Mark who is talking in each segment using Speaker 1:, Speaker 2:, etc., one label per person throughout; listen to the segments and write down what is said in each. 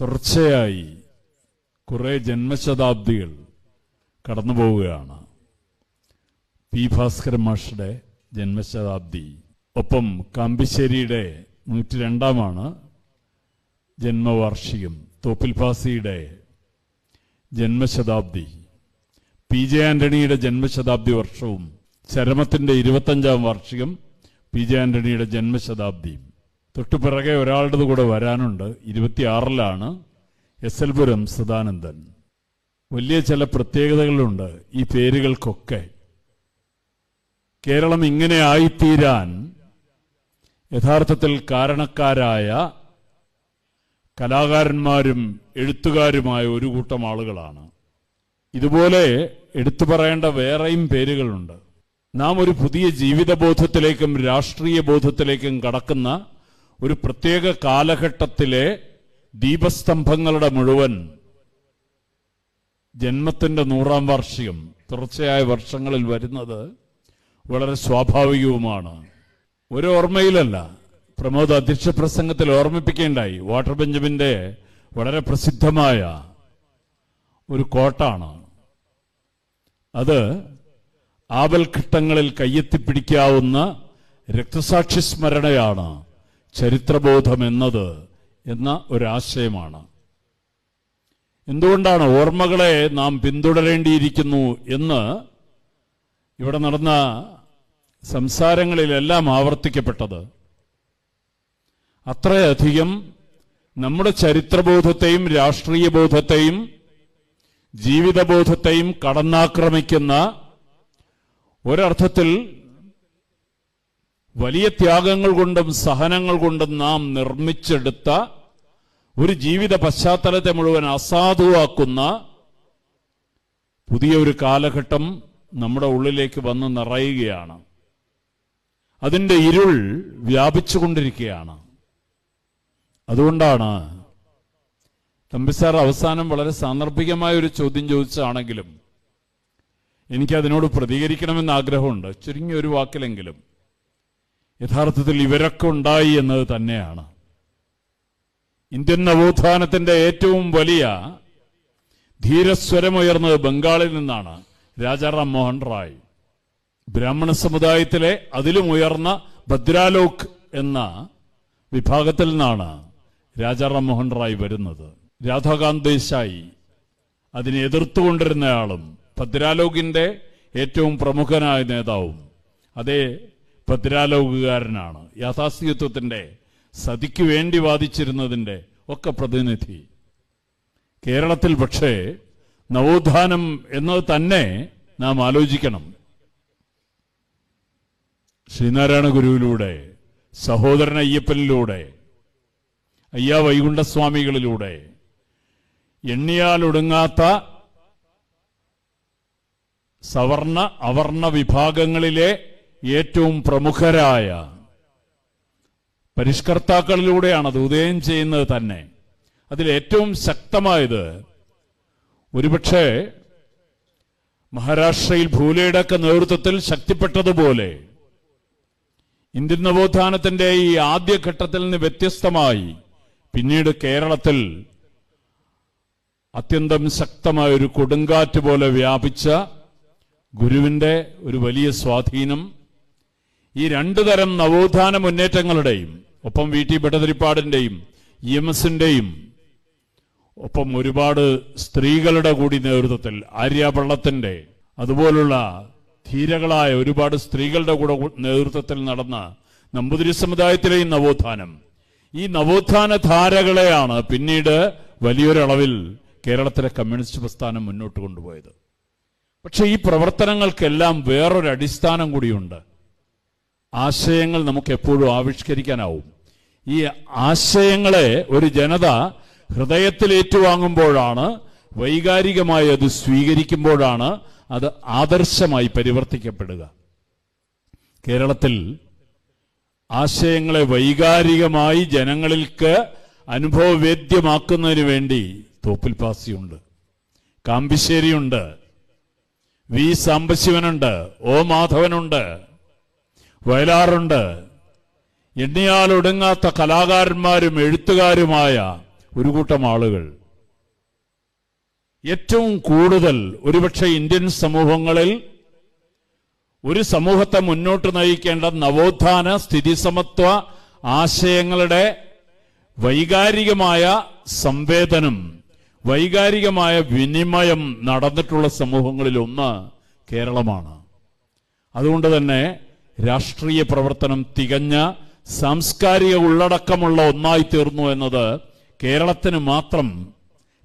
Speaker 1: തുടർച്ചയായി കുറെ ജന്മശതാബ്ദികൾ കടന്നു പോവുകയാണ് പി ഭാസ്കരൻ മാഷയുടെ ജന്മശതാബ്ദി. ഒപ്പം കാമ്പിശ്ശേരിയുടെ നൂറ്റി രണ്ടാമാണ് ജന്മവാർഷികം. തോപ്പിൽ പാസിയുടെ ജന്മശതാബ്ദി. പി ജെ ആന്റണിയുടെ ജന്മശതാബ്ദി വർഷവും ചരമത്തിന്റെ ഇരുപത്തഞ്ചാം വാർഷികം പി ജെ ആന്റണിയുടെ ജന്മശതാബ്ദിയും തൊട്ടുപിറകെ ഒരാളുടെ കൂടെ വരാനുണ്ട്. ഇരുപത്തിയാറിലാണ് എസ് എൽ പുരം സദാനന്ദൻ. വലിയ ചില പ്രത്യേകതകളുണ്ട് ഈ പേരുകൾക്കൊക്കെ. കേരളം ഇങ്ങനെ ആയിത്തീരാൻ യഥാർത്ഥത്തിൽ കാരണക്കാരായ കലാകാരന്മാരും എഴുത്തുകാരുമായ ഒരു കൂട്ടം ആളുകളാണ്. ഇതുപോലെ എടുത്തു പറയേണ്ട വേറെയും പേരുകളുണ്ട്. നാം ഒരു പുതിയ ജീവിതബോധത്തിലേക്കും രാഷ്ട്രീയ ബോധത്തിലേക്കും കടക്കുന്ന ഒരു പ്രത്യേക കാലഘട്ടത്തിലെ ദീപസ്തംഭങ്ങളുടെ മുഴുവൻ ജന്മത്തിന്റെ നൂറാം വാർഷികം തുടർച്ചയായ വർഷങ്ങളിൽ വരുന്നത് വളരെ സ്വാഭാവികവുമാണ്. ഒരു ഓർമ്മയിലല്ല പ്രമോദ് അധ്യക്ഷ പ്രസംഗത്തിൽ ഓർമ്മിപ്പിക്കേണ്ടായി വാട്ടർ ബെഞ്ചമിന്റെ വളരെ പ്രസിദ്ധമായ ഒരു കോട്ടാണ്. അത് ആപൽഘട്ടങ്ങളിൽ കയ്യെത്തിപ്പിടിക്കാവുന്ന രക്തസാക്ഷി സ്മരണയാണ് ചരിത്രബോധം എന്നത് എന്ന ഒരാശയമാണ്. എന്തുകൊണ്ടാണ് ഓർമ്മകളെ നാം പിന്തുടരേണ്ടിയിരിക്കുന്നു എന്ന് ഇവിടെ നടന്ന സംസാരങ്ങളിലെല്ലാം ആവർത്തിക്കപ്പെട്ടത്? അത്രയധികം നമ്മുടെ ചരിത്രബോധത്തെയും രാഷ്ട്രീയ ബോധത്തെയും ജീവിതബോധത്തെയും കടന്നാക്രമിക്കുന്ന ഒരർത്ഥത്തിൽ വലിയ ത്യാഗങ്ങൾ കൊണ്ടും സഹനങ്ങൾ കൊണ്ടും നാം നിർമ്മിച്ചെടുത്ത ഒരു ജീവിത പശ്ചാത്തലത്തെ മുഴുവൻ അസാധുവാക്കുന്ന പുതിയ ഒരു കാലഘട്ടം നമ്മുടെ ഉള്ളിലേക്ക് വന്ന് നിറയുകയാണ്. അതിന്റെ ഇരുൾ വ്യാപിച്ചുകൊണ്ടിരിക്കുകയാണ്. അതുകൊണ്ടാണ് തമ്പിസാർ അവസാനം വളരെ സാന്ദർഭികമായ ഒരു ചോദ്യം ചോദിച്ചാണെങ്കിലും എനിക്കതിനോട് പ്രതികരിക്കണമെന്ന് ആഗ്രഹമുണ്ട്. ചുരുങ്ങിയ ഒരു വാക്കിലെങ്കിലും. യഥാർത്ഥത്തിൽ ഇവരൊക്കെ ഉണ്ടായി എന്നത് തന്നെയാണ്. ഇന്ത്യൻ നവോത്ഥാനത്തിന്റെ ഏറ്റവും വലിയ ധീരസ്വരമുയർന്നത് ബംഗാളിൽ നിന്നാണ് രാജാറാം മോഹൻ റായ്. ബ്രാഹ്മണ സമുദായത്തിലെ അതിലും ഉയർന്ന ഭദ്രാലോക് എന്ന വിഭാഗത്തിൽ നിന്നാണ് രാജാറാം മോഹൻ റായ് വരുന്നത്. രാധാകാന്ത് ദേശായി അതിനെ എതിർത്തുകൊണ്ടിരുന്നയാളും ഭദ്രാലോകിന്റെ ഏറ്റവും പ്രമുഖനായ നേതാവും അതേ ഭദ്രാലോകുകാരനാണ് യാഥാസ്ഥികത്വത്തിന്റെ സതിക്ക് വേണ്ടി വാദിച്ചിരുന്നതിന്റെ ഒക്കെ പ്രതിനിധി. കേരളത്തിൽ പക്ഷേ നവോത്ഥാനം എന്നത് തന്നെ നാം ആലോചിക്കണം. ശ്രീനാരായണ ഗുരുവിലൂടെ സഹോദരൻ അയ്യപ്പനിലൂടെ അയ്യ വൈകുണ്ഠസ്വാമികളിലൂടെ എണ്ണിയാലൊടുങ്ങാത്ത സവർണ അവർണ വിഭാഗങ്ങളിലെ ഏറ്റവും പ്രമുഖരായ പരിഷ്കർത്താക്കളിലൂടെയാണ് അത് ഉദയം ചെയ്യുന്നത് തന്നെ. അതിൽ ഏറ്റവും ശക്തമായത് ഒരുപക്ഷെ മഹാരാഷ്ട്രയിൽ ഭൂലയുടെ നേതൃത്വത്തിൽ ശക്തിപ്പെട്ടതുപോലെ ഇന്ത്യൻ നവോത്ഥാനത്തിന്റെ ഈ ആദ്യഘട്ടത്തിൽ നിന്ന് വ്യത്യസ്തമായി പിന്നീട് കേരളത്തിൽ അത്യന്തം ശക്തമായ ഒരു കൊടുങ്കാറ്റ് പോലെ വ്യാപിച്ച ഗുരുവിന്റെ ഒരു വലിയ സ്വാധീനം ഈ രണ്ടു തരം നവോത്ഥാന മുന്നേറ്റങ്ങളുടെയും ഒപ്പം വി ടി ഭട്ടതിരിപ്പാടിന്റെയും ഇ എം എസിന്റെയും ഒപ്പം ഒരുപാട് സ്ത്രീകളുടെ കൂടി നേതൃത്വത്തിൽ ആര്യാപള്ളത്തിന്റെ അതുപോലുള്ള ധീരകളായ ഒരുപാട് സ്ത്രീകളുടെ കൂടെ നേതൃത്വത്തിൽ നടന്ന നമ്പൂതിരി സമുദായത്തിലെയും നവോത്ഥാനം. ഈ നവോത്ഥാന ധാരകളെയാണ് പിന്നീട് വലിയൊരളവിൽ കേരളത്തിലെ കമ്മ്യൂണിസ്റ്റ് പ്രസ്ഥാനം മുന്നോട്ട് കൊണ്ടുപോയത്. പക്ഷെ ഈ പ്രവർത്തനങ്ങൾക്കെല്ലാം വേറൊരു അടിസ്ഥാനം കൂടിയുണ്ട്. ആശയങ്ങൾ നമുക്ക് എപ്പോഴും ആവിഷ്കരിക്കാനാവും. ഈ ആശയങ്ങളെ ഒരു ജനത ഹൃദയത്തിൽ ഏറ്റുവാങ്ങുമ്പോഴാണ് വൈകാരികമായി അത് സ്വീകരിക്കുമ്പോഴാണ് അത് ആദർശമായി പരിവർത്തിക്കപ്പെടുക. കേരളത്തിൽ ആശയങ്ങളെ വൈകാരികമായി ജനങ്ങൾക്ക് അനുഭവവേദ്യമാക്കുന്നതിന് വേണ്ടി തോപ്പിൽ പാസിയുണ്ട് കാമ്പിശ്ശേരിയുണ്ട്. വി സാംബശിവനുണ്ട്. ഓ മാധവനുണ്ട്. വയലാറുണ്ട്. എണ്ണിയാൽ ഒടുങ്ങാത്ത കലാകാരന്മാരും എഴുത്തുകാരുമായ ഒരു കൂട്ടം ആളുകൾ. ഏറ്റവും കൂടുതൽ ഒരുപക്ഷെ ഇന്ത്യൻ സമൂഹങ്ങളിൽ ഒരു സമൂഹത്തെ മുന്നോട്ട് നയിക്കേണ്ട നവോത്ഥാന സ്ഥിതിസമത്വ ആശയങ്ങളുടെ വൈകാരികമായ സംവേദനം വൈകാരികമായ വിനിമയം നടന്നിട്ടുള്ള സമൂഹങ്ങളിൽ ഒന്ന് കേരളമാണ്. അതുകൊണ്ട് തന്നെ രാഷ്ട്രീയ പ്രവർത്തനം തികഞ്ഞ സാംസ്കാരിക ഉള്ളടക്കമുള്ള ഒന്നായി തീർന്നു എന്നത് കേരളത്തിന് മാത്രം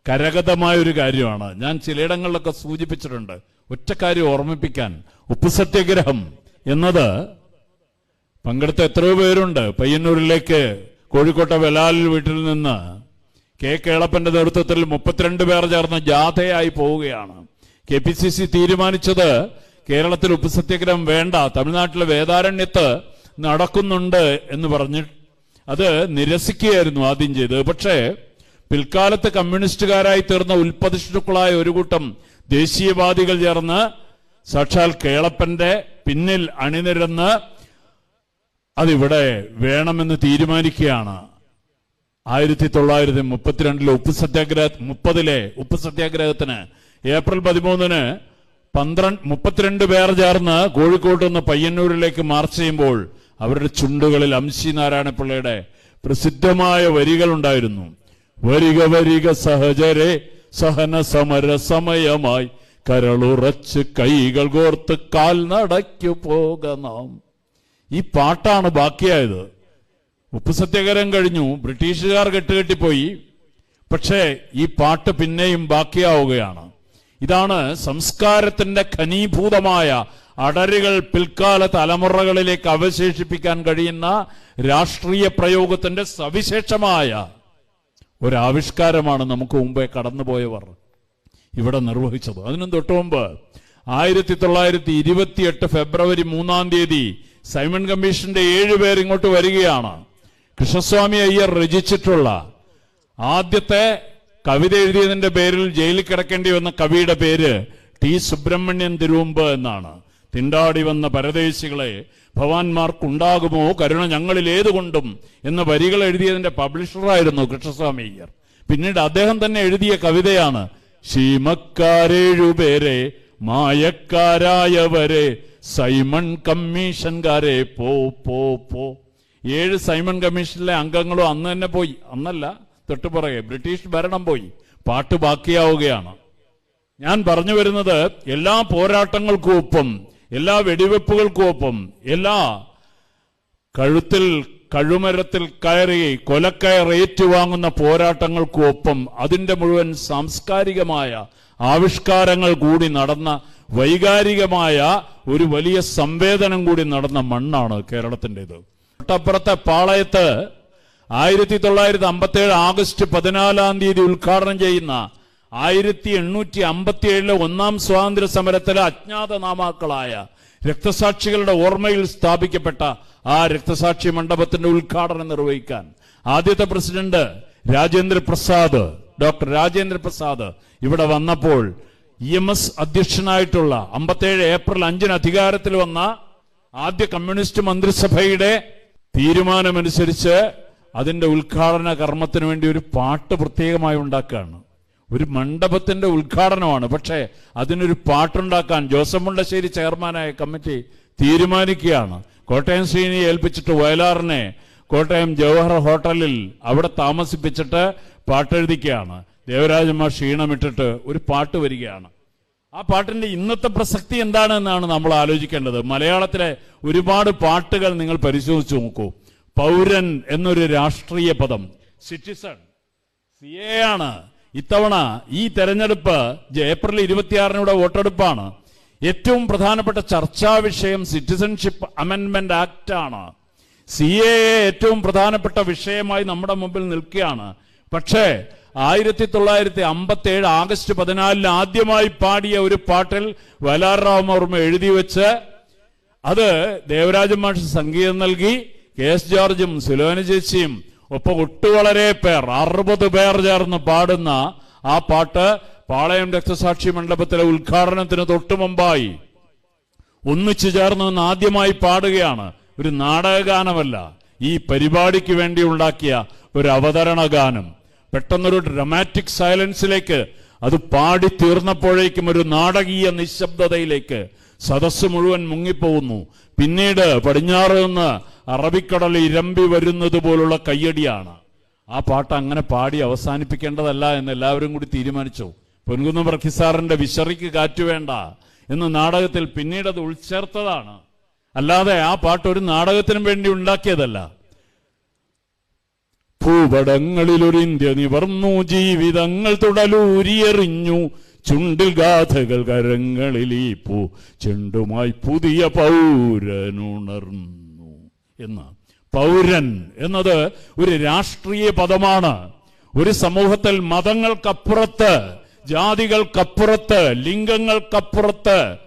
Speaker 1: കരഗതമായ ഒരു കാര്യമാണ്. ഞാൻ ചിലയിടങ്ങളിലൊക്കെ സൂചിപ്പിച്ചിട്ടുണ്ട്. ഒറ്റ കാര്യം ഓർമ്മിപ്പിക്കാൻ ഉപ്പു സത്യഗ്രഹം എന്നത് പങ്കെടുത്ത എത്രയോ പേരുണ്ട്. പയ്യന്നൂരിലേക്ക് കോഴിക്കോട്ടെ വെലാലിൽ വീട്ടിൽ നിന്ന് കെ കേളപ്പന്റെ നേതൃത്വത്തിൽ മുപ്പത്തിരണ്ട് പേർ ചേർന്ന് ജാഥയായി പോവുകയാണ്. കെ പി സി സി തീരുമാനിച്ചത് കേരളത്തിൽ ഉപ്പുസത്യഗ്രഹം വേണ്ട തമിഴ്നാട്ടിലെ വേദാരണ്യത്ത് നടക്കുന്നുണ്ട് എന്ന് പറഞ്ഞ് അത് നിരസിക്കുകയായിരുന്നു ആദ്യം ചെയ്തത്. പക്ഷേ പിൽക്കാലത്ത് കമ്മ്യൂണിസ്റ്റുകാരായി തീർന്ന ഉൽപ്പതിഷ്ണുക്കളായ ഒരു കൂട്ടം ദേശീയവാദികൾ ചേർന്ന് സാക്ഷാൽ കേളപ്പന്റെ പിന്നിൽ അണിനിരന്ന് അതിവിടെ വേണമെന്ന് തീരുമാനിക്കുകയാണ്. ആയിരത്തി തൊള്ളായിരത്തി മുപ്പത്തിരണ്ടിലെ ഉപ്പ് സത്യാഗ്രഹ മുപ്പതിലെ ഉപ്പ് സത്യാഗ്രഹത്തിന് ഏപ്രിൽ പതിമൂന്നിന് പന്ത്രണ്ട് മുപ്പത്തിരണ്ട് പേർ ചേർന്ന് കോഴിക്കോട്ട് നിന്ന് പയ്യന്നൂരിലേക്ക് മാർച്ച് ചെയ്യുമ്പോൾ അവരുടെ ചുണ്ടുകളിൽ അംശി നാരായണപിള്ളയുടെ പ്രസിദ്ധമായ വരികൾ ഉണ്ടായിരുന്നു വരിക വരിക സഹജരെ സഹന സമര സമയമായി കരളുറച്ച് കൈകൾ കോർത്ത് കാൽനടയ്ക്കു പോക നാം ഈ പാട്ടാണ് ബാക്കിയായത്. ഉപ്പ് കഴിഞ്ഞു. ബ്രിട്ടീഷുകാർ കെട്ടുകെട്ടിപ്പോയി. പക്ഷേ ഈ പാട്ട് പിന്നെയും ബാക്കിയാവുകയാണ്. ഇതാണ് സംസ്കാരത്തിന്റെ ഖനീഭൂതമായ അടരുകൾ പിൽക്കാല തലമുറകളിലേക്ക് അവശേഷിപ്പിക്കാൻ കഴിയുന്ന രാഷ്ട്രീയ പ്രയോഗത്തിന്റെ സവിശേഷമായ ഒരാവിഷ്കാരമാണ് നമുക്ക് മുമ്പേ കടന്നുപോയവർ ഇവിടെ നിർവഹിച്ചത്. അതിനും തൊട്ടു മുമ്പ്? ആയിരത്തി തൊള്ളായിരത്തി ഇരുപത്തിയെട്ട് ഫെബ്രുവരി മൂന്നാം തീയതി സൈമൺ കമ്മീഷന്റെ ഏഴ് പേർ ഇങ്ങോട്ട് വരികയാണ്. കൃഷ്ണസ്വാമി അയ്യർ രചിച്ചിട്ടുള്ള ആദ്യത്തെ കവിത എഴുതിയതിന്റെ പേരിൽ ജയിലിൽ കിടക്കേണ്ടി വന്ന കവിയുടെ പേര് ടി സുബ്രഹ്മണ്യൻ തിരുവുമ്പ് എന്നാണ്. തിണ്ടാടി വന്ന പരദേശികളെ ഭവാന്മാർക്കുണ്ടാകുമോ കരുണ ഞങ്ങളിൽ ഏതുകൊണ്ടും എന്ന വരികൾ എഴുതിയതിന്റെ പബ്ലിഷറായിരുന്നു കൃഷ്ണസ്വാമി അയ്യർ. പിന്നീട് അദ്ദേഹം തന്നെ എഴുതിയ കവിതയാണ് ശീമക്കാരേഴുപേരെ മായക്കാരായവരെ സൈമൺ കമ്മീഷൻകാരെ പോ പോ പോ. ഏഴ് സൈമൺ കമ്മീഷനിലെ അംഗങ്ങളും അന്ന് തന്നെ പോയി. അന്നല്ല തൊട്ടുപുറകെ ബ്രിട്ടീഷ് ഭരണം പോയി. പാട്ട് ബാക്കിയാവുകയാണ്. ഞാൻ പറഞ്ഞു വരുന്നത് എല്ലാ പോരാട്ടങ്ങൾക്കും ഒപ്പം എല്ലാ വെടിവെപ്പുകൾക്കും ഒപ്പം എല്ലാ കഴുത്തിൽ കഴുമരത്തിൽ കയറി കൊലക്കയർ ഏറ്റുവാങ്ങുന്ന പോരാട്ടങ്ങൾക്കും ഒപ്പം അതിന്റെ മുഴുവൻ സാംസ്കാരികമായ ആവിഷ്കാരങ്ങൾ കൂടി നടന്ന വൈകാരികമായ ഒരു വലിയ സംവേദനം കൂടി നടന്ന മണ്ണാണ് കേരളത്തിന്റെത്. തൊട്ടപ്പുറത്തെ പാളയത്ത് ആയിരത്തി തൊള്ളായിരത്തി അമ്പത്തി ഏഴ് ആഗസ്റ്റ് പതിനാലാം തീയതി ഉദ്ഘാടനം ചെയ്യുന്ന ആയിരത്തി എണ്ണൂറ്റി അമ്പത്തി ഏഴിലെ ഒന്നാം സ്വാതന്ത്ര്യ സമരത്തിലെ അജ്ഞാത നാമാക്കളായ രക്തസാക്ഷികളുടെ ഓർമ്മയിൽ സ്ഥാപിക്കപ്പെട്ട ആ രക്തസാക്ഷി മണ്ഡപത്തിന്റെ ഉദ്ഘാടനം നിർവഹിക്കാൻ ആദ്യത്തെ പ്രസിഡന്റ് രാജേന്ദ്ര പ്രസാദ് ഡോക്ടർ രാജേന്ദ്ര പ്രസാദ് ഇവിടെ വന്നപ്പോൾ ഇ എം എസ് അധ്യക്ഷനായിട്ടുള്ള അമ്പത്തേഴ് ഏപ്രിൽ അഞ്ചിന് അധികാരത്തിൽ വന്ന ആദ്യ കമ്മ്യൂണിസ്റ്റ് മന്ത്രിസഭയുടെ തീരുമാനമനുസരിച്ച് അതിന്റെ ഉദ്ഘാടന കർമ്മത്തിന് വേണ്ടി ഒരു പാട്ട് പ്രത്യേകമായി ഉണ്ടാക്കുകയാണ്. ഒരു മണ്ഡപത്തിന്റെ ഉദ്ഘാടനമാണ്. പക്ഷേ അതിനൊരു പാട്ടുണ്ടാക്കാൻ ജോസഫ് മുണ്ടശ്ശേരി ചെയർമാനായ കമ്മിറ്റി തീരുമാനിക്കുകയാണ്. കോട്ടയം ശ്രീനി ഏൽപ്പിച്ചിട്ട് വയലാറിനെ കോട്ടയം ജവഹർ ഹോട്ടലിൽ അവിടെ താമസിപ്പിച്ചിട്ട് പാട്ടെഴുതിക്കുകയാണ്. ദേവരാജമ്മ ക്ഷീണമിട്ടിട്ട് ഒരു പാട്ട് വരികയാണ്. ആ പാട്ടിന്റെ ഇന്നത്തെ പ്രസക്തി എന്താണ് എന്നാണ് നമ്മൾ ആലോചിക്കേണ്ടത്. മലയാളത്തിലെ ഒരുപാട് പാട്ടുകൾ നിങ്ങൾ പരിശോധിച്ച് നോക്കൂ. പൗരൻ എന്നൊരു രാഷ്ട്രീയ പദം. സിറ്റിസൺ സി എ ആണ്. ഇത്തവണ ഈ തെരഞ്ഞെടുപ്പ് ഏപ്രിൽ ഇരുപത്തിയാറിനൂടെ വോട്ടെടുപ്പാണ്. ഏറ്റവും പ്രധാനപ്പെട്ട ചർച്ചാ വിഷയം സിറ്റിസൺഷിപ്പ് അമെന്റ്മെന്റ് ആക്ട് ആണ്. സി എ ഏറ്റവും പ്രധാനപ്പെട്ട വിഷയമായി നമ്മുടെ മുമ്പിൽ നിൽക്കുകയാണ്. പക്ഷേ ആയിരത്തി തൊള്ളായിരത്തി അമ്പത്തി ഏഴ് ആഗസ്റ്റ് പതിനാലിന് ആദ്യമായി പാടിയ ഒരു പാട്ടിൽ വലാറാം ഓർമ്മ എഴുതി വെച്ച് അത് ദേവരാജ മാഷ് സംഗീതം നൽകി. കെ എസ് ജോർജും സുലോന ചേച്ചിയും ഒപ്പം ഒട്ടുവളരെ പേർ അറുപത് പേർ ചേർന്ന് പാടുന്ന ആ പാട്ട് പാളയം രക്തസാക്ഷി മണ്ഡപത്തിലെ ഉദ്ഘാടനത്തിന് തൊട്ടു മുമ്പായി. ഒന്നിച്ചു ചേർന്ന് നിന്ന് ആദ്യമായി പാടുകയാണ് ഒരു നാടകഗാനമല്ല ഈ പരിപാടിക്ക് വേണ്ടി ഉണ്ടാക്കിയ ഒരു അവതരണ ഗാനം പെട്ടെന്നൊരു ഡ്രമാറ്റിക് സൈലൻസിലേക്ക് അത് പാടി തീർന്നപ്പോഴേക്കും ഒരു നാടകീയ നിശബ്ദതയിലേക്ക് സദസ്സ് മുഴുവൻ മുങ്ങിപ്പോകുന്നു. പിന്നീട് പടിഞ്ഞാറ് നിന്ന് അറബിക്കടൽ ഇരമ്പി വരുന്നത് പോലുള്ള കയ്യടിയാണ്. ആ പാട്ട് അങ്ങനെ പാടി അവസാനിപ്പിക്കേണ്ടതല്ല എന്ന് എല്ലാവരും കൂടി തീരുമാനിച്ചു. പൊൻകുന്നം വർക്കിസാറിന്റെ വിശറിക്ക് കാറ്റുവേണ്ട എന്ന് നാടകത്തിൽ പിന്നീട് അത് ഉൾച്ചേർത്തതാണ്. അല്ലാതെ ആ പാട്ട് ഒരു നാടകത്തിനും വേണ്ടി ഉണ്ടാക്കിയതല്ല. ഭൂപടങ്ങളിലൊരു ഇന്ത്യ നിവർന്നു ജീവിതങ്ങൾ തുടലൂരിയെറിഞ്ഞു ചുണ്ടിൽ ഗാഥകൾ കരങ്ങളിൽ ഈ പൂ ചെണ്ടുമായി പുതിയ പൗരനുണർന്നു. എന്ന് പൗരൻ എന്നത് ഒരു രാഷ്ട്രീയ പദമാണ്. ഒരു സമൂഹത്തിൽ മതങ്ങൾക്കപ്പുറത്ത് ജാതികൾക്കപ്പുറത്ത് ലിംഗങ്ങൾക്കപ്പുറത്ത്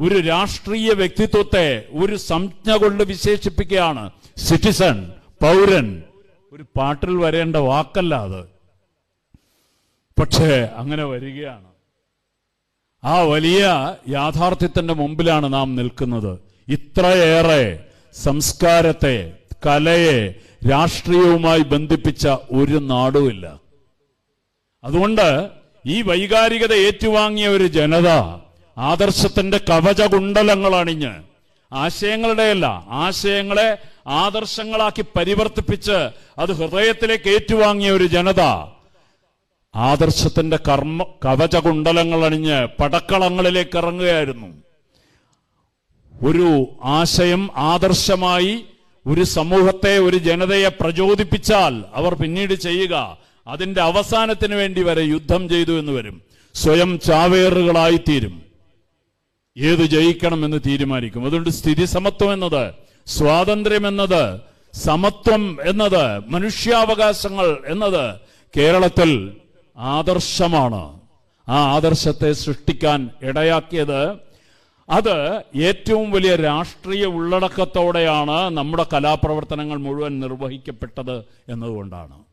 Speaker 1: ഒരു രാഷ്ട്രീയ വ്യക്തിത്വത്തെ ഒരു സംജ്ഞ കൊണ്ട് വിശേഷിപ്പിക്കുകയാണ് സിറ്റിസൺ പൗരൻ. ഒരു പാട്ടിൽ വരേണ്ട വാക്കല്ല അത്. പക്ഷേ അങ്ങനെ വരികയാണ്. ആ വലിയ യാഥാർത്ഥ്യത്തിന്റെ മുമ്പിലാണ് നാം നിൽക്കുന്നത്. ഇത്രയേറെ സംസ്കാരത്തെ കലയെ രാഷ്ട്രീയവുമായി ബന്ധിപ്പിച്ച ഒരു നാടുമില്ല അതുകൊണ്ട് ഈ വൈകാരികത ഏറ്റുവാങ്ങിയ ഒരു ജനത ആദർശത്തിന്റെ കവചകുണ്ടലങ്ങൾ അണിഞ്ഞ് ആശയങ്ങളുടെയല്ല ആശയങ്ങളെ ആദർശങ്ങളാക്കി പരിവർത്തിപ്പിച്ച് അത് ഹൃദയത്തിലേക്ക് ഏറ്റുവാങ്ങിയ ഒരു ജനത ആദർശത്തിന്റെ കർമ്മ കവചകുണ്ടലങ്ങൾ അണിഞ്ഞ് പടക്കളങ്ങളിലേക്ക് ഇറങ്ങുകയായിരുന്നു. ഒരു ആശയം ആദർശമായി ഒരു സമൂഹത്തെ ഒരു ജനതയെ പ്രചോദിപ്പിച്ചാൽ അവർ പിന്നീട് ചെയ്യുക അതിന്റെ അവസാനത്തിന് വേണ്ടി വരെ യുദ്ധം ചെയ്തു എന്ന് വരും. സ്വയം ചാവേറുകളായി തീരും. ഏത് ജയിക്കണം എന്ന് തീരുമാനിക്കും. അതുകൊണ്ട് സ്ഥിതി സമത്വം എന്നത് സ്വാതന്ത്ര്യം എന്നത് സമത്വം എന്നത് മനുഷ്യാവകാശങ്ങൾ എന്നത് കേരളത്തിൽ ആദർശമാണ്. ആ ആദർശത്തെ സൃഷ്ടിക്കാൻ ഇടയാക്കിയത് അത് ഏറ്റവും വലിയ രാഷ്ട്രീയ ഉള്ളടക്കത്തോടെയാണ് നമ്മുടെ കലാപ്രവർത്തനങ്ങൾ മുഴുവൻ നിർവഹിക്കപ്പെട്ടത് എന്നതുകൊണ്ടാണ്.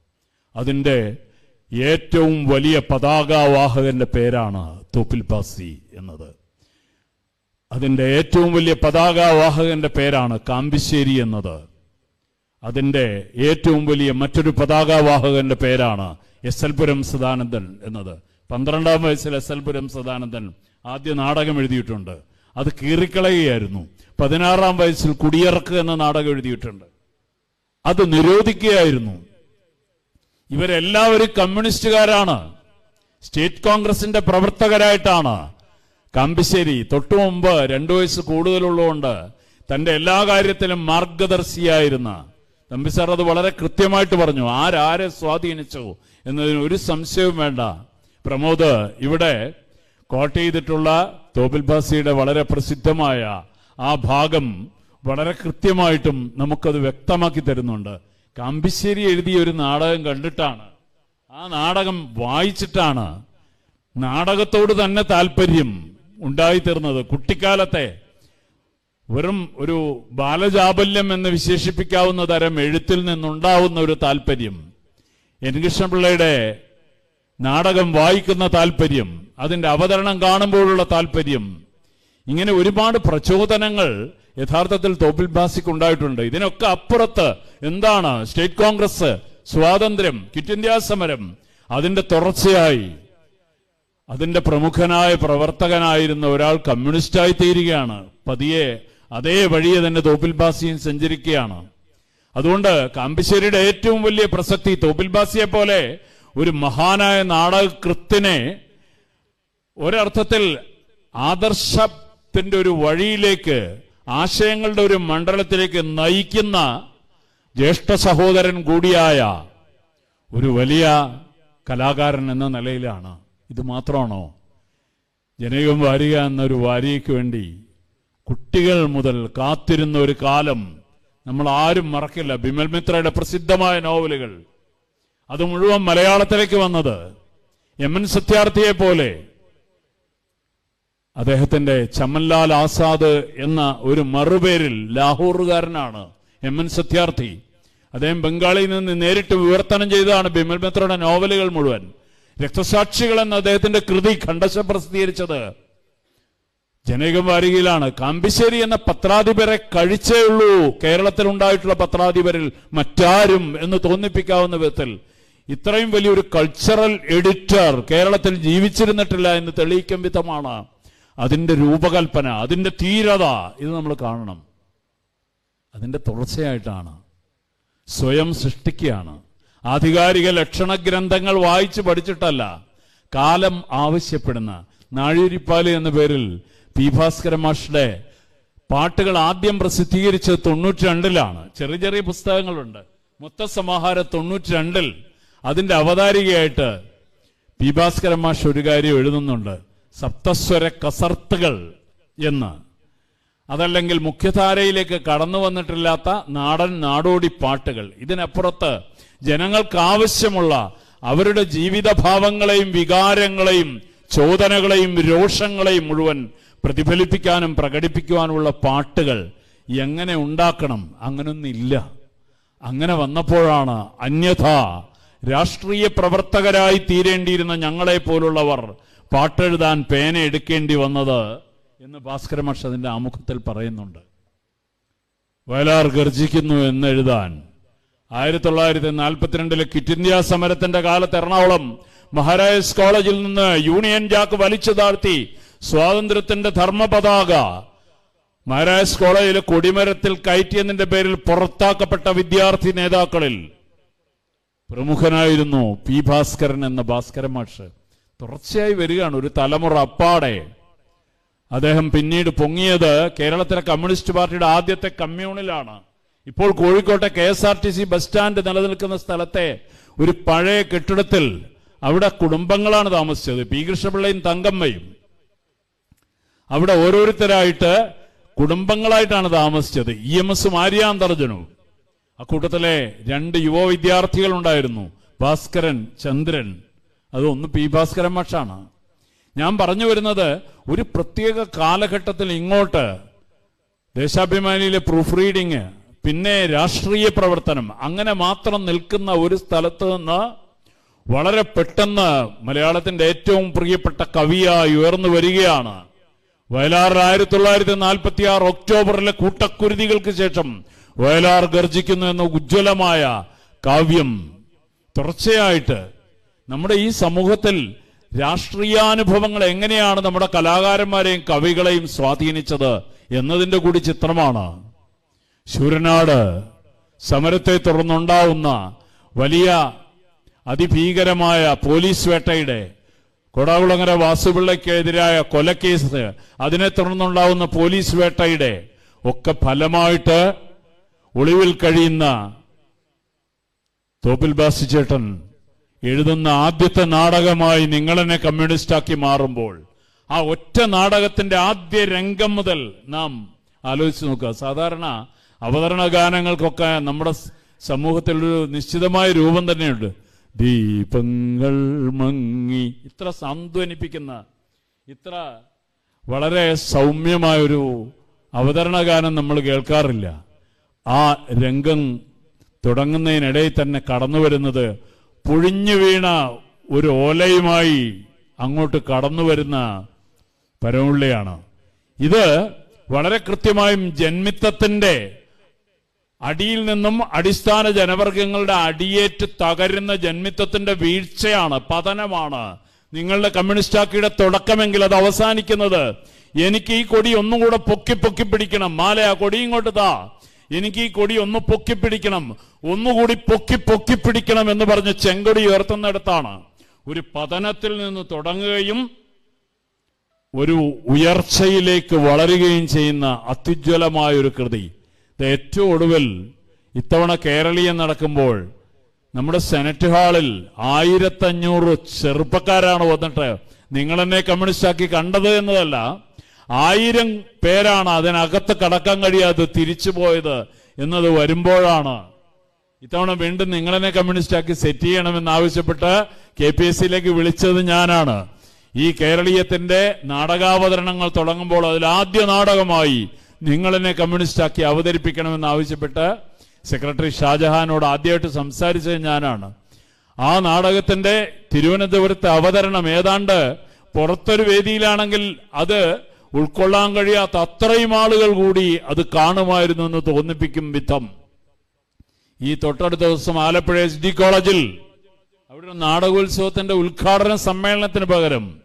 Speaker 1: അതിന്റെ ഏറ്റവും വലിയ പതാകാവാഹകന്റെ പേരാണ് തോപ്പിൽ പാസി എന്നത്. അതിന്റെ ഏറ്റവും വലിയ പതാകാവാഹകന്റെ പേരാണ് കാമ്പിശ്ശേരി എന്നത്. അതിന്റെ ഏറ്റവും വലിയ മറ്റൊരു പതാകാവാഹകന്റെ പേരാണ് എസ് എൽ പുരം സദാനന്ദൻ എന്നത്. പന്ത്രണ്ടാം വയസ്സിൽ എസ് എൽ പുരം സദാനന്ദൻ ആദ്യ നാടകം എഴുതിയിട്ടുണ്ട്. അത് കീറിക്കളയുകയായിരുന്നു. പതിനാറാം വയസ്സിൽ കുടിയിറക്ക് എന്ന നാടകം എഴുതിയിട്ടുണ്ട്. അത് നിരോധിക്കുകയായിരുന്നു. ഇവരെല്ലാവരും കമ്മ്യൂണിസ്റ്റുകാരാണ്. സ്റ്റേറ്റ് കോൺഗ്രസിന്റെ പ്രവർത്തകരായിട്ടാണ്. കമ്പിശ്ശേരി തൊട്ടു മുമ്പ് രണ്ടു വയസ്സ് കൂടുതലുള്ളതുകൊണ്ട് തന്റെ എല്ലാ കാര്യത്തിലും മാർഗദർശിയായിരുന്ന തമ്പി സാർ അത് വളരെ കൃത്യമായിട്ട് പറഞ്ഞു. ആരാരെ സ്വാധീനിച്ചു? എന്നതിന് ഒരു സംശയവും വേണ്ട. പ്രമോദ് ഇവിടെ കോട്ട് ചെയ്തിട്ടുള്ള തോപ്പിൽ ബാസിയുടെ വളരെ പ്രസിദ്ധമായ ആ ഭാഗം വളരെ കൃത്യമായിട്ടും നമുക്കത് വ്യക്തമാക്കി തരുന്നുണ്ട്. കാമ്പിശ്ശേരി എഴുതിയ ഒരു നാടകം കണ്ടിട്ടാണ്. ആ നാടകം വായിച്ചിട്ടാണ് നാടകത്തോട് തന്നെ താല്പര്യം ഉണ്ടായിത്തീർന്നത്. കുട്ടിക്കാലത്തെ വെറും ഒരു ബാലചാബല്യം എന്ന് വിശേഷിപ്പിക്കാവുന്ന തരം എഴുത്തിൽ നിന്നുണ്ടാവുന്ന ഒരു താല്പര്യം എൻ കൃഷ്ണപിള്ളയുടെ നാടകം വായിക്കുന്ന താല്പര്യം അതിന്റെ അവതരണം കാണുമ്പോഴുള്ള താല്പര്യം ഇങ്ങനെ ഒരുപാട് പ്രചോദനങ്ങൾ യഥാർത്ഥത്തിൽ തോപ്പിൽ ബാസിക്ക് ഉണ്ടായിട്ടുണ്ട്. ഇതിനൊക്കെ അപ്പുറത്ത് എന്താണ്? സ്റ്റേറ്റ് കോൺഗ്രസ് സ്വാതന്ത്ര്യം ക്വിറ്റ് ഇന്ത്യ സമരം അതിന്റെ തുടർച്ചയായി അതിന്റെ പ്രമുഖനായ പ്രവർത്തകനായിരുന്ന ഒരാൾ കമ്മ്യൂണിസ്റ്റായി തീരുകയാണ് പതിയെ അതേ വഴിയെ തന്നെ തോപ്പിൽ ബാസിയും സഞ്ചരിക്കുകയാണ്. അതുകൊണ്ട് കാമ്പിശ്ശേരിയുടെ ഏറ്റവും വലിയ പ്രസക്തി തോപ്പിൽ ബാസിയെ പോലെ ഒരു മഹാനായ നാടകകൃത്തിനെ ഒരർത്ഥത്തിൽ ആദർശത്തിന്റെ ഒരു വഴിയിലേക്ക് ആശയങ്ങളുടെ ഒരു മണ്ഡലത്തിലേക്ക് നയിക്കുന്ന ജ്യേഷ്ഠ സഹോദരൻ കൂടിയായ ഒരു വലിയ കലാകാരൻ എന്ന നിലയിലാണ്. ഇത് മാത്രമാണോ? ജനകം വാരിക എന്നൊരു വാരികയ്ക്ക് വേണ്ടി കുട്ടികൾ മുതൽ കാത്തിരുന്ന ഒരു കാലം നമ്മൾ ആരും മറക്കില്ല. ബിമൽ മിത്രയുടെ പ്രസിദ്ധമായ നോവലുകൾ. അത് മുഴുവൻ മലയാളത്തിലേക്ക് വന്നത് എം എൻ സത്യാർത്ഥിയെ പോലെ. അദ്ദേഹത്തിന്റെ ചമൻലാൽ ആസാദ് എന്ന ഒരു മറുപേരിൽ ലാഹോറുകാരനാണ് എം എൻ സത്യാർത്ഥി. അദ്ദേഹം ബംഗാളിൽ നിന്ന് നേരിട്ട് വിവർത്തനം ചെയ്തതാണ് ബിമൽ മിത്രയുടെ നോവലുകൾ മുഴുവൻ. രക്തസാക്ഷികൾ എന്ന അദ്ദേഹത്തിന്റെ കൃതി ഖണ്ഡശ പ്രസിദ്ധീകരിച്ചത് ജനകം വാരികയിലാണ് കാമ്പിശ്ശേരി എന്ന പത്രാധിപരെ കഴിച്ചേ ഉള്ളൂ. കേരളത്തിൽ ഉണ്ടായിട്ടുള്ള പത്രാധിപരിൽ മറ്റാരും എന്ന് തോന്നിപ്പിക്കാവുന്ന വിധത്തിൽ ഇത്രയും വലിയൊരു കൾച്ചറൽ എഡിറ്റർ കേരളത്തിൽ ജീവിച്ചിരുന്നിട്ടില്ല എന്ന് തെളിയിക്കും വിധമാണ്. അതിന്റെ രൂപകൽപ്പന അതിന്റെ തീരത ഇത് നമ്മൾ കാണണം. അതിന്റെ തുടർച്ചയായിട്ടാണ്. സ്വയം സൃഷ്ടിക്കുകയാണ്. ആധികാരിക ലക്ഷണ ഗ്രന്ഥങ്ങൾ വായിച്ച് പഠിച്ചിട്ടല്ല. കാലം ആവശ്യപ്പെടുന്ന നാഴിരിപ്പാൽ എന്ന പേരിൽ പി ഭാസ്കര മാഷിന്റെ പാട്ടുകൾ ആദ്യം പ്രസിദ്ധീകരിച്ചത് തൊണ്ണൂറ്റി രണ്ടിലാണ് ചെറിയ ചെറിയ പുസ്തകങ്ങളുണ്ട്. മൊത്തസമാഹാരം തൊണ്ണൂറ്റി രണ്ടിൽ അതിന്റെ അവതാരികയായിട്ട് പി ഭാസ്കര മാഷ് ഒരു കാര്യം എഴുതുന്നുണ്ട്. സപ്തസ്വര കസർത്തുകൾ എന്ന്. അതല്ലെങ്കിൽ മുഖ്യധാരയിലേക്ക് കടന്നു വന്നിട്ടില്ലാത്ത നാടൻ നാടോടി പാട്ടുകൾ. ഇതിനപ്പുറത്ത് ജനങ്ങൾക്ക് ആവശ്യമുള്ള അവരുടെ ജീവിതഭാവങ്ങളെയും വികാരങ്ങളെയും ചോദനകളെയും രോഷങ്ങളെയും മുഴുവൻ പ്രതിഫലിപ്പിക്കാനും പ്രകടിപ്പിക്കുവാനുമുള്ള പാട്ടുകൾ എങ്ങനെ ഉണ്ടാക്കണം അങ്ങനൊന്നില്ല. അങ്ങനെ വന്നപ്പോഴാണ് അന്യഥ രാഷ്ട്രീയ പ്രവർത്തകരായി തീരേണ്ടിയിരുന്ന ഞങ്ങളെ പോലുള്ളവർ പാട്ടെഴുതാൻ പേന എടുക്കേണ്ടി വന്നത് എന്ന് ഭാസ്കര മാഷ് ആമുഖത്തിൽ പറയുന്നുണ്ട്. വയലാർ ഗർജിക്കുന്നു എന്നെഴുതാൻ. ആയിരത്തി തൊള്ളായിരത്തി നാൽപ്പത്തിരണ്ടിലെ ക്വിറ്റ് ഇന്ത്യ സമരത്തിന്റെ കാലത്ത് എറണാകുളം മഹാരാജാസ് കോളേജിൽ നിന്ന് യൂണിയൻ ജാക്ക് വലിച്ചു താഴ്ത്തി സ്വാതന്ത്ര്യത്തിന്റെ ധർമ്മപതാക. മഹാരാജ് കോളേജിലെ കൊടിമരത്തിൽ കയറ്റിയതിന്റെ പേരിൽ പുറത്താക്കപ്പെട്ട വിദ്യാർത്ഥി നേതാക്കളിൽ പ്രമുഖനായിരുന്നു പി ഭാസ്കരൻ എന്ന ഭാസ്കരൻ മാഷ്. തുടർച്ചയായി വരികയാണ് ഒരു തലമുറ അപ്പാടെ. അദ്ദേഹം പിന്നീട് പൊങ്ങിയത് കേരളത്തിലെ കമ്മ്യൂണിസ്റ്റ് പാർട്ടിയുടെ ആദ്യത്തെ കമ്മ്യൂണിലാണ്. ഇപ്പോൾ കോഴിക്കോട്ടെ K S R T C bus stand നിലനിൽക്കുന്ന സ്ഥലത്തെ ഒരു പഴയ കെട്ടിടത്തിൽ അവിടെ കുടുംബങ്ങളാണ് താമസിച്ചത്. പി കൃഷ്ണപിള്ളയും തങ്കമ്മയും. അവിടെ ഓരോരുത്തരായിട്ട് കുടുംബങ്ങളായിട്ടാണ് താമസിച്ചത്. ഇ എം എസ് ആ അക്കൂട്ടത്തിലെ രണ്ട് യുവ വിദ്യാർത്ഥികൾ ഉണ്ടായിരുന്നു ഭാസ്കരൻ ചന്ദ്രൻ. അത് ഒന്ന് പി ഭാസ്കരൻ മാഷാണ്. ഞാൻ പറഞ്ഞു വരുന്നത് ഒരു പ്രത്യേക കാലഘട്ടത്തിൽ ഇങ്ങോട്ട് ദേശാഭിമാനിയിലെ പ്രൂഫ് റീഡിങ് പിന്നെ രാഷ്ട്രീയ പ്രവർത്തനം അങ്ങനെ മാത്രം നിൽക്കുന്ന ഒരു സ്ഥലത്ത് നിന്ന് വളരെ പെട്ടെന്ന് മലയാളത്തിന്റെ ഏറ്റവും പ്രിയപ്പെട്ട കവിയായി ഉയർന്നു വരികയാണ് വയലാർ ആയിരത്തി തൊള്ളായിരത്തി നാൽപ്പത്തി ആറ് ഒക്ടോബറിലെ കൂട്ടക്കുരുതികൾക്ക് ശേഷം വയലാർ ഗർജിക്കുന്നു എന്ന ഉജ്ജ്വലമായ കാവ്യം. തുടർച്ചയായിട്ട് നമ്മുടെ ഈ സമൂഹത്തിൽ രാഷ്ട്രീയാനുഭവങ്ങൾ എങ്ങനെയാണ് നമ്മുടെ കലാകാരന്മാരെയും കവികളെയും സ്വാധീനിച്ചത് എന്നതിന്റെ കൂടി ചിത്രമാണ്. ശൂരനാട് സമരത്തെ തുടർന്നുണ്ടാവുന്ന വലിയ അതിഭീകരമായ പോലീസ് വേട്ടയുടെ കൊടാകുളങ്ങര വാസുപിള്ളയ്ക്കെതിരായ കൊലക്കേസ് അതിനെ തുടർന്നുണ്ടാവുന്ന പോലീസ് വേട്ടയുടെ ഒക്കെ ഫലമായിട്ട് ഒളിവിൽ കഴിയുന്ന തോപ്പിൽ ബാസി ചേട്ടൻ എഴുതുന്ന ആദ്യത്തെ നാടകമായി നിങ്ങളെന്നെ കമ്മ്യൂണിസ്റ്റാക്കി മാറുമ്പോൾ ആ ഒറ്റ നാടകത്തിന്റെ ആദ്യ രംഗം മുതൽ നാം ആലോചിച്ച് നോക്കുക. സാധാരണ അവതരണ ഗാനങ്ങൾക്കൊക്കെ നമ്മുടെ സമൂഹത്തിൽ ഒരു നിശ്ചിതമായ രൂപം തന്നെയുണ്ട്. ദീപങ്ങൾ മങ്ങി. ഇത്ര സാന്ത്വനിപ്പിക്കുന്ന ഇത്ര വളരെ സൗമ്യമായൊരു അവതരണ ഗാനം നമ്മൾ കേൾക്കാറില്ല. ആ രംഗം തുടങ്ങുന്നതിനിടയിൽ തന്നെ കടന്നു വരുന്നത് പൊഴിഞ്ഞു വീണ ഒരു ഓലയുമായി അങ്ങോട്ട് കടന്നു വരുന്ന പരമുള്ളിയാണ്. ഇത് വളരെ കൃത്യമായും ജന്മിത്തത്തിന്റെ അടിയിൽ നിന്നും അടിസ്ഥാന ജനവർഗങ്ങളുടെ അടിയേറ്റ് തകരുന്ന ജന്മിത്വത്തിന്റെ വീഴ്ചയാണ് പതനമാണ്. നിങ്ങളുടെ കമ്മ്യൂണിസ്റ്റാക്കിയുടെ തുടക്കമെങ്കിൽ അത് അവസാനിക്കുന്നത്. എനിക്ക് ഈ കൊടി ഒന്നും കൂടെ പൊക്കി പൊക്കി പിടിക്കണം. മാല ആ കൊടി ഇങ്ങോട്ട് താ. എനിക്ക് ഈ കൊടി ഒന്ന് പൊക്കി പിടിക്കണം. ഒന്നുകൂടി പൊക്കി പൊക്കി പിടിക്കണം എന്ന് പറഞ്ഞ് ചെങ്കൊടി ഉയർത്തുന്നിടത്താണ് ഒരു പതനത്തിൽ നിന്ന് തുടങ്ങുകയും ഒരു ഉയർച്ചയിലേക്ക് വളരുകയും ചെയ്യുന്ന അത്യുജ്വലമായ ഒരു കൃതി. ഏറ്റവും ഒടുവിൽ ഇത്തവണ കേരളീയം നടക്കുമ്പോൾ നമ്മുടെ സെനറ്റ് ഹാളിൽ ആയിരത്തഞ്ഞൂറ് ചെറുപ്പക്കാരാണ് വന്നിട്ട് നിങ്ങൾ എന്നെ കമ്മ്യൂണിസ്റ്റാക്കി കണ്ടത് എന്നതല്ല ആയിരം പേരാണ് അതിനകത്ത് കടക്കാൻ കഴിയാതെ തിരിച്ചു പോയത് എന്നത് വരുമ്പോഴാണ്. ഇത്തവണ വീണ്ടും നിങ്ങളെന്നെ കമ്മ്യൂണിസ്റ്റാക്കി സെറ്റ് ചെയ്യണമെന്ന് ആവശ്യപ്പെട്ട് കെ പി എസ് സിയിലേക്ക് വിളിച്ചത് ഞാനാണ്. ഈ കേരളീയത്തിന്റെ നാടകാവതരണങ്ങൾ തുടങ്ങുമ്പോൾ അതിൽ ആദ്യ നാടകമായി നിങ്ങളെന്നെ കമ്മ്യൂണിസ്റ്റാക്കി അവതരിപ്പിക്കണമെന്ന് ആവശ്യപ്പെട്ട് സെക്രട്ടറി ഷാജഹാനോട് ആദ്യമായിട്ട് സംസാരിച്ചത് ഞാനാണ്. ആ നാടകത്തിന്റെ തിരുവനന്തപുരത്തെ അവതരണം ഏതാണ്ട് പുറത്തൊരു വേദിയിലാണെങ്കിൽ അത് ഉൾക്കൊള്ളാൻ കഴിയാത്ത അത്രയും ആളുകൾ കൂടി അത് കാണുമായിരുന്നു എന്ന് തോന്നിപ്പിക്കും വിധം. ഈ തൊട്ടടുത്ത ദിവസം ആലപ്പുഴ എസ് ഡി കോളേജിൽ അവിടെ നാടകോത്സവത്തിന്റെ ഉദ്ഘാടന സമ്മേളനത്തിന് പകരം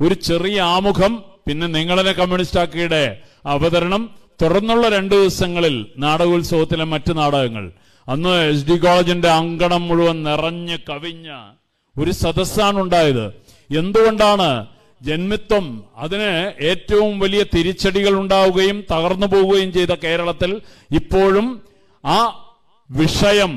Speaker 1: ഒരു ചെറിയ ആമുഖം പിന്നെ നിങ്ങളെ കമ്മ്യൂണിസ്റ്റ് അവതരണം തുടർന്നുള്ള രണ്ടു ദിവസങ്ങളിൽ നാടകോത്സവത്തിലെ മറ്റു നാടകങ്ങൾ. അന്ന് എസ് ഡി കോളേജിന്റെ അങ്കണം മുഴുവൻ നിറഞ്ഞ് കവിഞ്ഞ ഒരു സദസ്സാണ് ഉണ്ടായത്. എന്തുകൊണ്ടാണ് ജന്മിത്വം അതിന് ഏറ്റവും വലിയ തിരിച്ചടികൾ ഉണ്ടാവുകയും തകർന്നു പോവുകയും ചെയ്ത കേരളത്തിൽ ഇപ്പോഴും ആ വിഷയം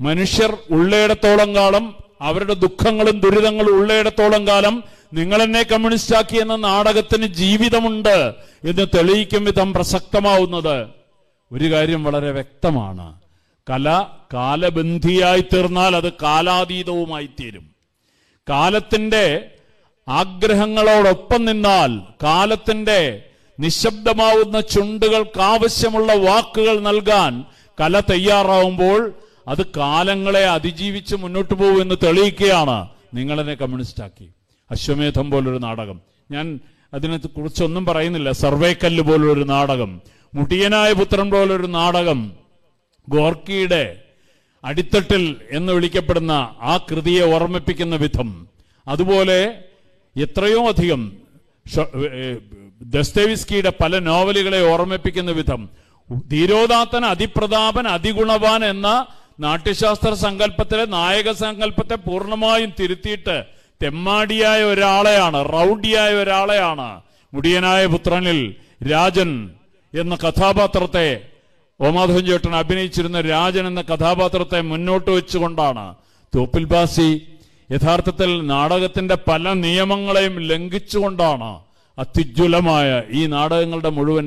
Speaker 1: മനുഷ്യർ ഉള്ളയിടത്തോളം കാലം അവരുടെ ദുഃഖങ്ങളും ദുരിതങ്ങളും ഉള്ളയിടത്തോളം കാലം നിങ്ങൾ എന്നെ കമ്മ്യൂണിസ്റ്റാക്കി എന്ന നാടകത്തിന് ജീവിതമുണ്ട് എന്ന് തെളിയിക്കും വിധം പ്രസക്തമാവുന്നത്. ഒരു കാര്യം വളരെ വ്യക്തമാണ്. കല കാലബന്ധിയായി തീർന്നാൽ അത് കാലാതീതവുമായി തീരും കാലത്തിന്റെ ആഗ്രഹങ്ങളോടൊപ്പം നിന്നാൽ കാലത്തിന്റെ നിശബ്ദമാവുന്ന ചുണ്ടുകൾക്ക് ആവശ്യമുള്ള വാക്കുകൾ നൽകാൻ കല തയ്യാറാവുമ്പോൾ അത് കാലങ്ങളെ അതിജീവിച്ച് മുന്നോട്ട് പോകുമെന്ന് തെളിയിക്കുകയാണ് നിങ്ങളെന്നെ കമ്മ്യൂണിസ്റ്റാക്കി. അശ്വമേധം പോലൊരു നാടകം. ഞാൻ അതിനെ കുറിച്ചൊന്നും പറയുന്നില്ല. സർവേക്കല്ല് പോലൊരു നാടകം. മുടിയനായ പുത്രൻ പോലൊരു നാടകം. ഗോർക്കിയുടെ അടിത്തട്ടിൽ എന്ന് വിളിക്കപ്പെടുന്ന ആ കൃതിയെ ഓർമ്മിപ്പിക്കുന്ന വിധം. അതുപോലെ എത്രയോ അധികം ദസ്തേവിസ്കിയുടെ പല നോവലുകളെ ഓർമ്മിപ്പിക്കുന്ന വിധം. ധീരോദാത്തൻ അതിപ്രതാപൻ അതിഗുണവാൻ എന്ന നാട്യശാസ്ത്ര സങ്കല്പത്തിലെ നായക സങ്കല്പത്തെ പൂർണമായും തിരുത്തിയിട്ട് തെമ്മാടിയായ ഒരാളെയാണ് റൗഡിയായ ഒരാളെയാണ് മുടിയനായ പുത്രനിൽ രാജൻ എന്ന കഥാപാത്രത്തെ ഓമാധവൻ ചേട്ടൻ അഭിനയിച്ചിരുന്ന രാജൻ എന്ന കഥാപാത്രത്തെ മുന്നോട്ട് വെച്ചുകൊണ്ടാണ് തോപ്പിൽ ബാസി യഥാർത്ഥത്തിൽ നാടകത്തിന്റെ പല നിയമങ്ങളെയും ലംഘിച്ചുകൊണ്ടാണ് അത്യുജ്വലമായ ഈ നാടകങ്ങളുടെ മുഴുവൻ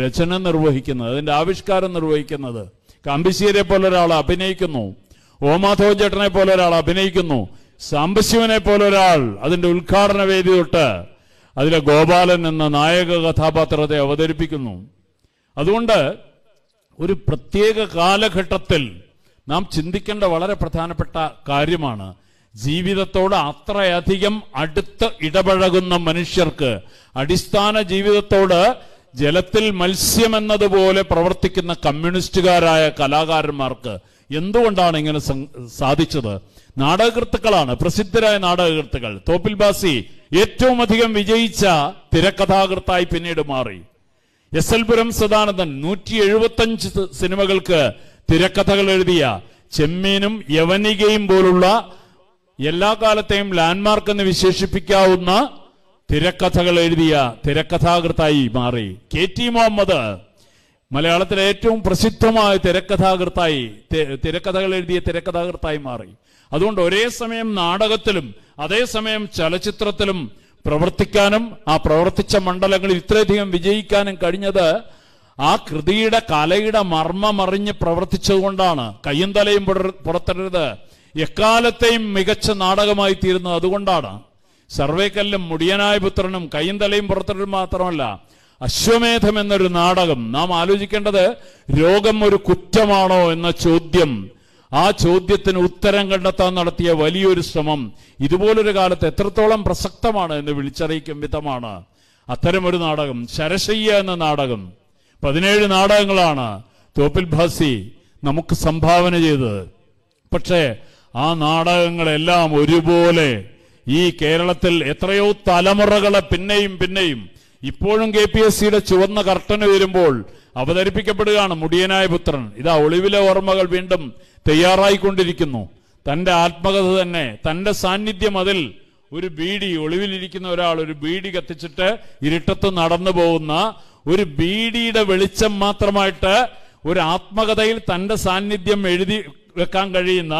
Speaker 1: രചന നിർവഹിക്കുന്നത് അതിന്റെ ആവിഷ്കാരം നിർവഹിക്കുന്നത്. കാമ്പിശ്ശേരിയെ പോലെ ഒരാൾ അഭിനയിക്കുന്നു ഓമാധവ ചേട്ടനെ പോലെ ഒരാൾ അഭിനയിക്കുന്നു. സാംബശിവനെ പോലെ ഒരാൾ അതിന്റെ ഉദ്ഘാടന വേദി തൊട്ട് അതിലെ ഗോപാലൻ എന്ന നായക കഥാപാത്രത്തെ അവതരിപ്പിക്കുന്നു. അതുകൊണ്ട് ഒരു പ്രത്യേക കാലഘട്ടത്തിൽ നാം ചിന്തിക്കേണ്ട വളരെ പ്രധാനപ്പെട്ട കാര്യമാണ്. ജീവിതത്തോട് അത്രയധികം അടുത്ത് ഇടപഴകുന്ന മനുഷ്യർക്ക് അടിസ്ഥാന ജീവിതത്തോട് ജലത്തിൽ മത്സ്യമെന്നതുപോലെ പ്രവർത്തിക്കുന്ന കമ്മ്യൂണിസ്റ്റുകാരായ കലാകാരന്മാർക്ക് എന്തുകൊണ്ടാണ് ഇങ്ങനെ സാധിച്ചത്? നാടകകൃത്തുക്കളാണ് പ്രസിദ്ധരായ നാടകകൃത്തുക്കൾ. തോപ്പിൽ ബാസി ഏറ്റവും അധികം വിജയിച്ച തിരക്കഥാകൃത്തായി പിന്നീട് മാറി. എസ് എൽ പുരം സദാനന്ദൻ നൂറ്റി എഴുപത്തഞ്ച് സിനിമകൾക്ക് തിരക്കഥകൾ എഴുതിയ ചെമ്മീനും യവനികയും പോലുള്ള എല്ലാ കാലത്തെയും ലാൻഡ്മാർക്ക് എന്ന് വിശേഷിപ്പിക്കാവുന്ന തിരക്കഥകൾ എഴുതിയ തിരക്കഥാകൃത്തായി മാറി. കെ ടി മുഹമ്മദ് മലയാളത്തിലെ ഏറ്റവും പ്രസിദ്ധമായ തിരക്കഥാകൃത്തായി തിരക്കഥകൾ എഴുതിയ തിരക്കഥാകൃത്തായി മാറി. അതുകൊണ്ട് ഒരേ സമയം നാടകത്തിലും അതേസമയം ചലച്ചിത്രത്തിലും പ്രവർത്തിക്കാനും ആ പ്രവർത്തിച്ച മണ്ഡലങ്ങളിൽ ഇത്രയധികം വിജയിക്കാനും കഴിഞ്ഞത് ആ കൃതിയുടെ കലയുടെ മർമ്മമറിഞ്ഞ് പ്രവർത്തിച്ചതുകൊണ്ടാണ് കയ്യും തലയും പുറ- പുറത്തരുത്. എക്കാലത്തെയും മികച്ച നാടകമായി തീരുന്നത് അതുകൊണ്ടാണ്. സർവേക്കല്ലും മുടിയനായ പുത്രനും കയ്യും തലയും പുറത്തിടലും മാത്രമല്ല അശ്വമേധം എന്നൊരു നാടകം. നാം ആലോചിക്കേണ്ടത് രോഗം ഒരു കുറ്റമാണോ എന്ന ചോദ്യം ആ ചോദ്യത്തിന് ഉത്തരം കണ്ടെത്താൻ നടത്തിയ വലിയൊരു ശ്രമം ഇതുപോലൊരു കാലത്ത് എത്രത്തോളം പ്രസക്തമാണ് എന്ന് വിളിച്ചറിയിക്കും വിധമാണ്. അത്തരമൊരു നാടകം ശരശയ്യ എന്ന നാടകം പതിനേഴ് നാടകങ്ങളാണ് തോപ്പിൽ ഭാസി നമുക്ക് സംഭാവന ചെയ്തത്. പക്ഷേ ആ നാടകങ്ങളെല്ലാം ഒരുപോലെ ഈ കേരളത്തിൽ എത്രയോ തലമുറകളെ പിന്നെയും പിന്നെയും ഇപ്പോഴും കെ പി എസ് സിയുടെ ചുവന്ന കർട്ടന് വരുമ്പോൾ അവതരിപ്പിക്കപ്പെടുകയാണ് മുടിയനായ പുത്രൻ. ഇതാ ഒളിവിലെ ഓർമ്മകൾ വീണ്ടും തയ്യാറായിക്കൊണ്ടിരിക്കുന്നു. തന്റെ ആത്മകഥ തന്നെ തന്റെ സാന്നിധ്യം അതിൽ ഒരു ബീഡി ഒളിവിലിരിക്കുന്ന ഒരാൾ ഒരു ബീഡി കത്തിച്ചിട്ട് ഇരുട്ടത്ത് നടന്നു പോകുന്ന ഒരു ബീഡിയുടെ വെളിച്ചം മാത്രമായിട്ട് ഒരു ആത്മകഥയിൽ തന്റെ സാന്നിധ്യം എഴുതി വെക്കാൻ കഴിയുന്ന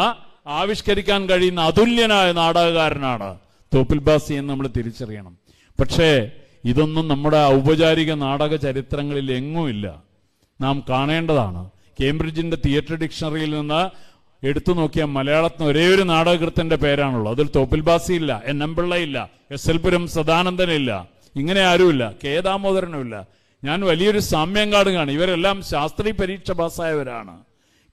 Speaker 1: ആവിഷ്കരിക്കാൻ കഴിയുന്ന അതുല്യനായ നാടകകാരനാണ് തോപ്പിൽ ബാസി എന്ന് നമ്മൾ തിരിച്ചറിയണം. പക്ഷേ ഇതൊന്നും നമ്മുടെ ഔപചാരിക നാടക ചരിത്രങ്ങളിൽ എങ്ങുമില്ല നാം കാണേണ്ടതാണ്. കേംബ്രിഡ്ജിന്റെ തിയേറ്റർ ഡിക്ഷണറിയിൽ നിന്ന് എടുത്തു നോക്കിയ മലയാളത്തിന് ഒരേ ഒരു നാടകകൃത്തിന്റെ പേരാണുള്ളത്. അതിൽ തോപ്പിൽ ഇല്ല എൻ എം ഇല്ല എസ് എൽ പുരം സദാനന്ദനില്ല ഇങ്ങനെ ആരുമില്ല കെ ദാമോദരനുമില്ല ഞാൻ വലിയൊരു സാമ്യം കാണുകയാണ് ഇവരെല്ലാം ശാസ്ത്രീ പരീക്ഷ പാസ്സായവരാണ്.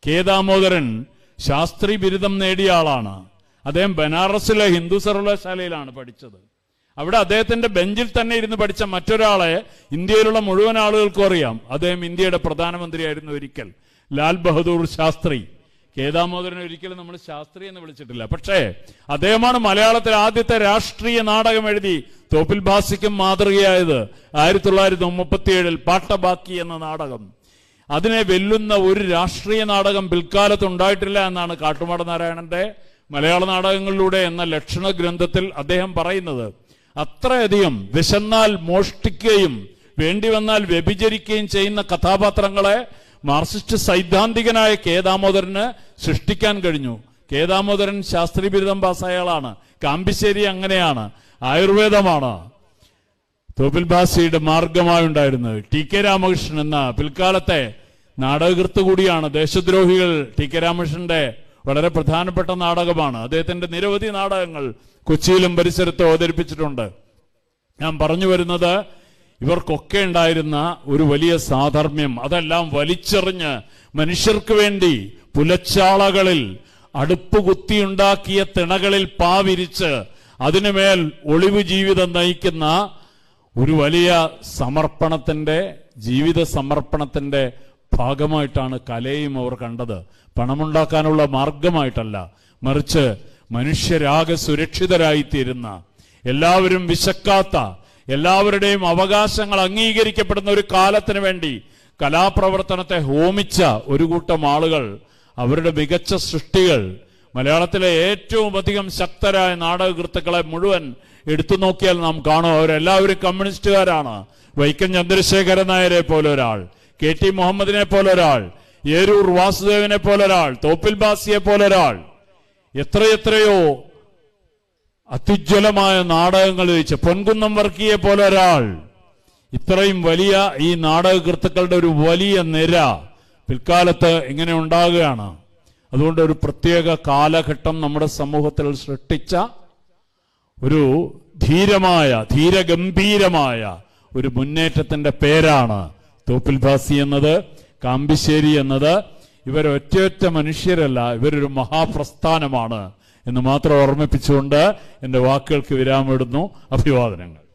Speaker 1: കെ ദാമോദരൻ ശാസ്ത്രി ബിരുദം നേടിയ ആളാണ്. അദ്ദേഹം ബനാറസിലെ ഹിന്ദു സർവകലാശാലയിലാണ് പഠിച്ചത്. അവിടെ അദ്ദേഹത്തിന്റെ ബെഞ്ചിൽ തന്നെ ഇരുന്ന് പഠിച്ച മറ്റൊരാളെ ഇന്ത്യയിലുള്ള മുഴുവൻ ആളുകൾക്കും അറിയാം. അദ്ദേഹം ഇന്ത്യയുടെ പ്രധാനമന്ത്രിയായിരുന്നു ഒരിക്കൽ. ലാൽ ബഹദൂർ ശാസ്ത്രി. കേദാമോദരൻ ഒരിക്കലും നമ്മൾ ശാസ്ത്രി എന്ന് വിളിച്ചിട്ടില്ല. പക്ഷേ അദ്ദേഹമാണ് മലയാളത്തിൽ ആദ്യത്തെ രാഷ്ട്രീയ നാടകം എഴുതി തോപ്പിൽ ഭാസിക്കും മാതൃകയായത് ആയിരത്തി തൊള്ളായിരത്തി മുപ്പത്തിയേഴിൽ പാട്ടബാക്കി എന്ന നാടകം. അതിനെ വെല്ലുന്ന ഒരു രാഷ്ട്രീയ നാടകം പിൽക്കാലത്ത് ഉണ്ടായിട്ടില്ല എന്നാണ് കാട്ടുമാട നാരായണന്റെ മലയാള നാടകങ്ങളിലൂടെ എന്ന ലക്ഷണ ഗ്രന്ഥത്തിൽ അദ്ദേഹം പറയുന്നത്. അത്രയധികം വിശന്നാൽ മോഷ്ടിക്കുകയും വേണ്ടി വന്നാൽ വ്യഭിചരിക്കുകയും ചെയ്യുന്ന കഥാപാത്രങ്ങളെ മാർസിസ്റ്റ് സൈദ്ധാന്തികനായ കെ ദാമോദരന് സൃഷ്ടിക്കാൻ കഴിഞ്ഞു. കേദാമോദരൻ ശാസ്ത്രീയ ബിരുദം പാസ്സായാളാണ്. കാമ്പിശ്ശേരി അങ്ങനെയാണ്. ആയുർവേദമാണ്. തോപ്പിൽ ഭാസിയുടെ മാർഗമായി ഉണ്ടായിരുന്നത് ടി കെ രാമകൃഷ്ണൻ എന്ന പിൽക്കാലത്തെ നാടകകൃത്ത് കൂടിയാണ്. ദേശദ്രോഹികൾ ടി കെ രാമകൃഷ്ണന്റെ വളരെ പ്രധാനപ്പെട്ട നാടകമാണ്. അദ്ദേഹത്തിന്റെ നിരവധി നാടകങ്ങൾ കൊച്ചിയിലും പരിസരത്തും അവതരിപ്പിച്ചിട്ടുണ്ട്. ഞാൻ പറഞ്ഞു വരുന്നത് ഇവർക്കൊക്കെ ഉണ്ടായിരുന്ന ഒരു വലിയ സാധർമ്മ്യം. അതെല്ലാം വലിച്ചെറിഞ്ഞ് മനുഷ്യർക്ക് വേണ്ടി പുലച്ചാളകളിൽ അടുപ്പ് കുത്തിയുണ്ടാക്കിയ തിണകളിൽ പാവിരിച്ച് അതിനുമേൽ ഒളിവ് ജീവിതം നയിക്കുന്ന ഒരു വലിയ സമർപ്പണത്തിന്റെ ജീവിത സമർപ്പണത്തിന്റെ ഭാഗമായിട്ടാണ് കലയും അവർ കണ്ടത്. പണമുണ്ടാക്കാനുള്ള മാർഗമായിട്ടല്ല മറിച്ച് മനുഷ്യരാകെ സുരക്ഷിതരായിത്തീരുന്ന എല്ലാവരും വിശക്കാത്ത എല്ലാവരുടെയും അവകാശങ്ങൾ അംഗീകരിക്കപ്പെടുന്ന ഒരു കാലത്തിന് വേണ്ടി കലാപ്രവർത്തനത്തെ ഹോമിച്ച ഒരു കൂട്ടം ആളുകൾ അവരുടെ മികച്ച സൃഷ്ടികൾ മലയാളത്തിലെ ഏറ്റവും അധികം ശക്തരായ നാടകകൃത്തുക്കളെ മുഴുവൻ എടുത്തു നോക്കിയാൽ നാം കാണും. അവരെല്ലാവരും കമ്മ്യൂണിസ്റ്റുകാരാണ്. വൈക്കം ചന്ദ്രശേഖരൻ നായരെ പോലെ ഒരാൾ കെ ടി മുഹമ്മദിനെ പോലെ ഒരാൾ ഏരൂർ വാസുദേവനെ പോലെ ഒരാൾ തോപ്പിൽ ബാസിയെ പോലെ ഒരാൾ എത്രയെത്രയോ അത്യുജ്വലമായ നാടകങ്ങൾ വെച്ച് പൊൻകുന്നം വർക്കിയെ പോലെ ഒരാൾ. ഇത്രയും വലിയ ഈ നാടകകൃത്തുക്കളുടെ ഒരു വലിയ നിര പിൽക്കാലത്ത് ഇങ്ങനെ ഉണ്ടാകുകയാണ്. അതുകൊണ്ട് ഒരു പ്രത്യേക കാലഘട്ടം നമ്മുടെ സമൂഹത്തിൽ സൃഷ്ടിച്ച ഒരു ധീരമായ ധീരഗംഭീരമായ ഒരു മുന്നേറ്റത്തിന്റെ പേരാണ് തോപ്പിൽ ഭാസി എന്നത് കാമ്പിശ്ശേരി എന്നത്. ഇവരൊറ്റയൊറ്റ മനുഷ്യരല്ല ഇവരൊരു മഹാപ്രസ്ഥാനമാണ് എന്ന് മാത്രം ഓർമ്മിപ്പിച്ചുകൊണ്ട് എന്റെ വാക്കുകൾക്ക് വിരാമിടുന്നു അഭിവാദനങ്ങൾ.